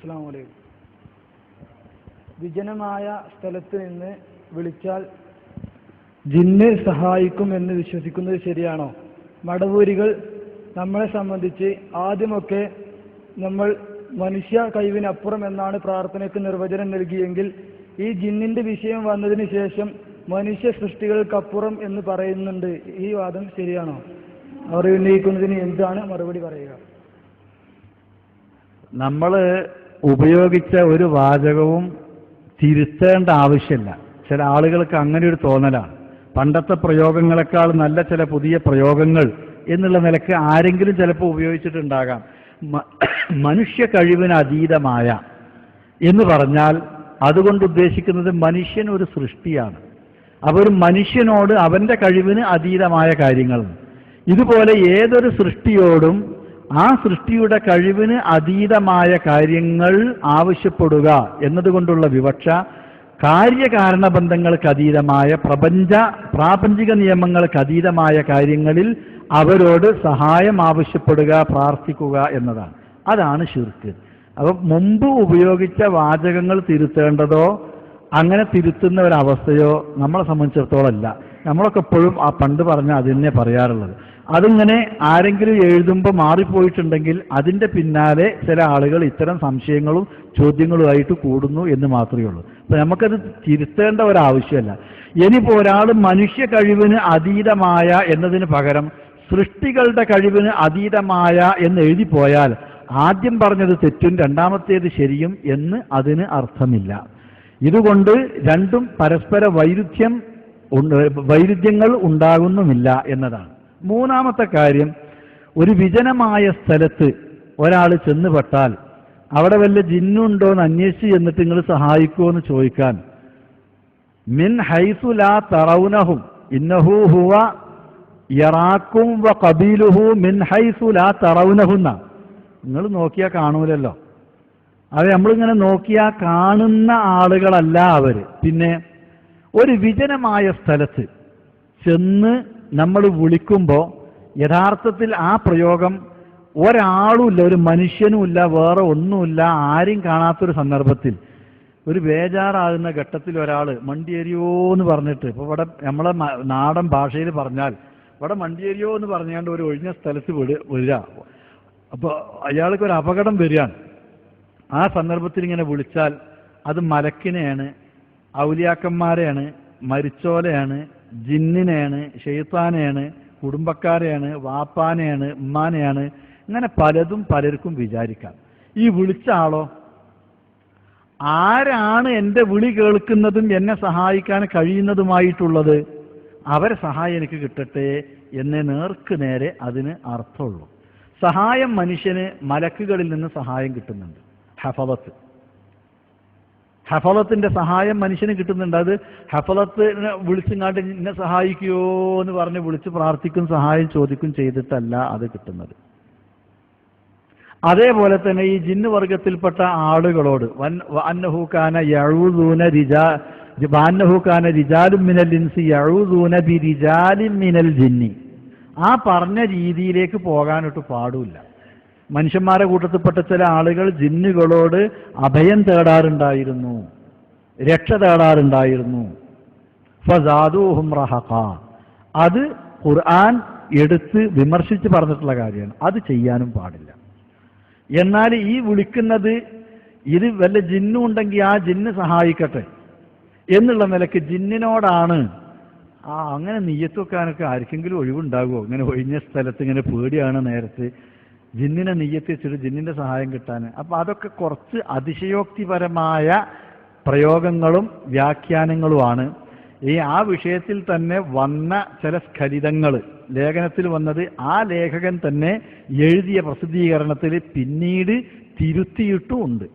അസ്സാം വലൈക്കും വിജനമായ സ്ഥലത്ത് നിന്ന് വിളിച്ചാൽ ജിന്ന് സഹായിക്കും എന്ന് വിശ്വസിക്കുന്നത് ശരിയാണോ? മടവൂരികൾ നമ്മളെ സംബന്ധിച്ച് ആദ്യമൊക്കെ നമ്മൾ മനുഷ്യ കഴിവിനപ്പുറം എന്നാണ് പ്രാർത്ഥനയ്ക്ക് നിർവചനം നൽകിയെങ്കിൽ ഈ ജിന്നിന്റെ വിഷയം വന്നതിന് ശേഷം മനുഷ്യ സൃഷ്ടികൾക്കപ്പുറം എന്ന് പറയുന്നുണ്ട്. ഈ വാദം ശരിയാണോ? അവർ ഉന്നയിക്കുന്നതിന് എന്താണ് മറുപടി പറയുക? നമ്മൾ ഉപയോഗിച്ച ഒരു വാചകവും തിരുത്തേണ്ട ആവശ്യമില്ല. ചില ആളുകൾക്ക് അങ്ങനെ ഒരു തോന്നലാണ്. പണ്ടത്തെ പ്രയോഗങ്ങളെക്കാൾ നല്ല ചില പുതിയ പ്രയോഗങ്ങൾ എന്നുള്ള നിലയ്ക്ക് ആരെങ്കിലും ചിലപ്പോൾ ഉപയോഗിച്ചിട്ടുണ്ടാകാം. മനുഷ്യ കഴിവിന് അതീതമായ എന്ന് പറഞ്ഞാൽ അതുകൊണ്ട് ഉദ്ദേശിക്കുന്നത് മനുഷ്യൻ ഒരു സൃഷ്ടിയാണ്. ഒരു മനുഷ്യനോട് അവന്റെ കഴിവിന് അതീതമായ കാര്യങ്ങൾ ഇതുപോലെ ഏതൊരു സൃഷ്ടിയോടും ആ സൃഷ്ടിയുടെ കഴിവിന് അതീതമായ കാര്യങ്ങൾ ആവശ്യപ്പെടുക എന്നതുകൊണ്ടുള്ള വിവക്ഷ കാര്യകാരണ ബന്ധങ്ങൾക്ക് അതീതമായ പ്രപഞ്ച പ്രാപഞ്ചിക നിയമങ്ങൾക്ക് അതീതമായ കാര്യങ്ങളിൽ അവരോട് സഹായം ആവശ്യപ്പെടുക പ്രാർത്ഥിക്കുക എന്നതാണ്. അതാണ് ഷിർക്ക് അപ്പം മുമ്പ് ഉപയോഗിച്ച വാചകങ്ങൾ തിരുത്തേണ്ടതോ അങ്ങനെ തിരുത്തുന്ന ഒരവസ്ഥയോ നമ്മളെ സംബന്ധിച്ചിടത്തോളം അല്ല. നമ്മളൊക്കെ എപ്പോഴും ആ പണ്ട് പറഞ്ഞ അതിനെ പറയാറുള്ളത്. അതിങ്ങനെ ആരെങ്കിലും എഴുതുമ്പോൾ മാറിപ്പോയിട്ടുണ്ടെങ്കിൽ അതിന്റെ പിന്നാലെ ചില ആളുകൾ ഇത്തരം സംശയങ്ങളും ചോദ്യങ്ങളുമായിട്ട് കൂടുന്നു എന്ന് മാത്രമേ ഉള്ളൂ. അപ്പൊ നമുക്കത് തിരുത്തേണ്ട ഒരാവശ്യമല്ല. ഇനിയിപ്പോൾ ഒരാൾ മനുഷ്യ കഴിവിന് അതീതമായ എന്നതിന് പകരം സൃഷ്ടികളുടെ കഴിവിന് അതീതമായ എന്ന് എഴുതി പോയാൽ ആദ്യം പറഞ്ഞത് തെറ്റും രണ്ടാമത്തേത് ശരിയും എന്ന് അതിന് അർത്ഥമില്ല. ഇതുകൊണ്ട് രണ്ടും പരസ്പര വൈരുദ്ധ്യം വൈരുദ്ധ്യങ്ങൾ ഉണ്ടാകുന്നുമില്ല എന്നതാണ്. മൂന്നാമത്തെ കാര്യം ഒരു വിജനമായ സ്ഥലത്ത് ഒരാൾ ചെന്നുപെട്ടാൽ അവിടെ വല്ല ജിന്നുണ്ടോ എന്ന് അന്വേഷിച്ച് ചെന്നിട്ട് നിങ്ങൾ സഹായിക്കുമോ എന്ന് ചോദിക്കാൻ. മിൻ ഹൈസു ലാ തറൗനഹും ഇന്നഹു ഹുവ യറാക്കും വ കബീലുഹു മിൻ ഹൈസു ലാ നിങ്ങൾ നോക്കിയാൽ കാണൂലല്ലോ. അത് നമ്മളിങ്ങനെ നോക്കിയാൽ കാണുന്ന ആളുകളല്ല അവർ പിന്നെ ഒരു വിജനമായ സ്ഥലത്ത് ചെന്ന് നമ്മൾ വിളിക്കുമ്പോൾ യഥാർത്ഥത്തിൽ ആ പ്രയോഗം ഒരാളുമില്ല ഒരു മനുഷ്യനുമില്ല വേറെ ഒന്നുമില്ല ആരും കാണാത്തൊരു സന്ദർഭത്തിൽ. ഒരു ബേജാറാകുന്ന ഘട്ടത്തിൽ ഒരാൾ മണ്ടിയേരിയോ എന്ന് പറഞ്ഞിട്ട് ഇപ്പോൾ ഇവിടെ നമ്മളെ നാടൻ ഭാഷയിൽ പറഞ്ഞാൽ ഇവിടെ മണ്ടിയേരിയോ എന്ന് പറഞ്ഞുകൊണ്ട് ഒരു ഒഴിഞ്ഞ സ്ഥലത്ത് വിട വരിക അപ്പോൾ അയാൾക്ക് ഒരു അപകടം വരികയാണ്. ആ സന്ദർഭത്തിൽ ഇങ്ങനെ വിളിച്ചാൽ അത് മലക്കിനെയാണ് ഔലിയാക്കന്മാരെയാണ് മരിച്ചോലെയാണ് ജിന്നിനെയാണ് ഷെയ്ത്താനെയാണ് കുടുംബക്കാരെയാണ് വാപ്പാനെയാണ് ഉമ്മാനെയാണ്. ഇങ്ങനെ പലതും പലർക്കും വിചാരിക്കാം. ഈ വിളിച്ച ആളോ? ആരാണ് എന്റെ വിളി കേൾക്കുന്നതും എന്നെ സഹായിക്കാൻ കഴിയുന്നതുമായിട്ടുള്ളത്? അവരെ സഹായം എനിക്ക് കിട്ടട്ടെ എന്നെ നേർക്ക് നേരെ അതിന് അർത്ഥമുള്ളൂ. സഹായം മനുഷ്യന് മലക്കുകളിൽ നിന്ന് സഹായം കിട്ടുന്നുണ്ട്. ഹഫലത്ത് ഹഫലത്തിന്റെ സഹായം മനുഷ്യന് കിട്ടുന്നുണ്ട്. അത് ഹഫലത്തിനെ വിളിച്ചിങ്ങാണ്ട് എന്നെ സഹായിക്കുമോ എന്ന് പറഞ്ഞ് വിളിച്ച് പ്രാർത്ഥിക്കും സഹായം ചോദിക്കും ചെയ്തിട്ടല്ല അത് കിട്ടുന്നത്. അതേപോലെ തന്നെ ഈ ജിന്ന് വർഗത്തിൽപ്പെട്ട ആളുകളോട് വൻ അന്നഹൂക്കാന യഴൂദൂന റിജാ വാന്നഹൂക്കാന റിജാലും മിനൽ ഇൻസി ബി മിനൽ ജിന്നി. ആ പറഞ്ഞ രീതിയിലേക്ക് പോകാനൊട്ട് പാടില്ല മനുഷ്യന്മാരെ കൂട്ടത്തിൽപ്പെട്ട ചില ആളുകൾ ജിന്നുകളോട് അഭയം തേടാറുണ്ടായിരുന്നു രക്ഷ തേടാറുണ്ടായിരുന്നു. ഫസാദൂഹും അത് ഖുർആൻ എടുത്ത് വിമർശിച്ച് പറഞ്ഞിട്ടുള്ള കാര്യമാണ്. അത് ചെയ്യാനും പാടില്ല. എന്നാൽ ഈ വിളിക്കുന്നത് ഇത് വല്ല ജിന്നും ഉണ്ടെങ്കിൽ ആ ജിന്ന് സഹായിക്കട്ടെ എന്നുള്ള നിലയ്ക്ക് ജിന്നിനോടാണ് ആ അങ്ങനെ നെയ്യത്ത് വെക്കാനൊക്കെ ആർക്കെങ്കിലും ഒഴിവുണ്ടാകുമോ? ഇങ്ങനെ ഒഴിഞ്ഞ സ്ഥലത്ത് ഇങ്ങനെ പേടിയാണ് നേരത്തെ ജിന്നിനെ നെയ്യത്ത് വെച്ചിട്ട് ജിന്നിന്റെ സഹായം കിട്ടാൻ അപ്പൊ അതൊക്കെ കുറച്ച് അതിശയോക്തിപരമായ പ്രയോഗങ്ങളും വ്യാഖ്യാനങ്ങളുമാണ്. ഈ ആ വിഷയത്തിൽ തന്നെ വന്ന ചില സ്ഖലിതങ്ങൾ ലേഖനത്തിൽ വന്നത് ആ ലേഖകൻ തന്നെ എഴുതിയ പ്രസിദ്ധീകരണത്തിൽ പിന്നീട് തിരുത്തിയിട്ടും ഉണ്ട്.